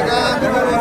Obrigado, meu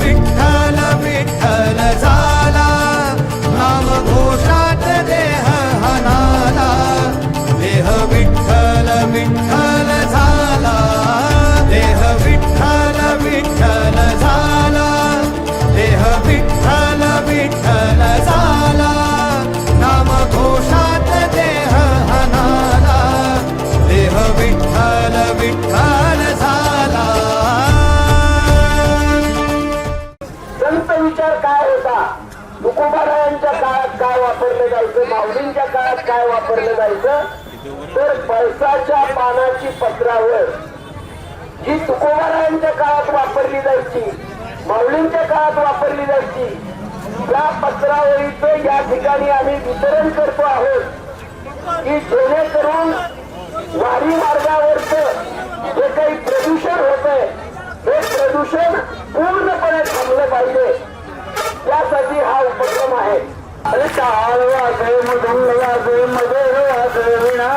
Vitthal Vitthal तुकोबारायांच्या काळात काय वापरलं जायचं? माऊलींच्या काळात काय वापरलं जायचं? तर पळसाच्या पानाची पत्रावर जी तुकोबारायांच्या काळात वापरली जायची माऊलींच्या काळात वापरली जायची. त्या पत्रावळीचं या ठिकाणी आम्ही वितरण करतो आहोत की जेणेकरून वारी मार्गावरचं जे काही प्रदूषण होतंय हे प्रदूषण पूर्णपणे थांबलं पाहिजे. त्यासाठी हा उपक्रम आहे. अरे टाळ वाजे मधुर वाजे मधुर वाजे विणा.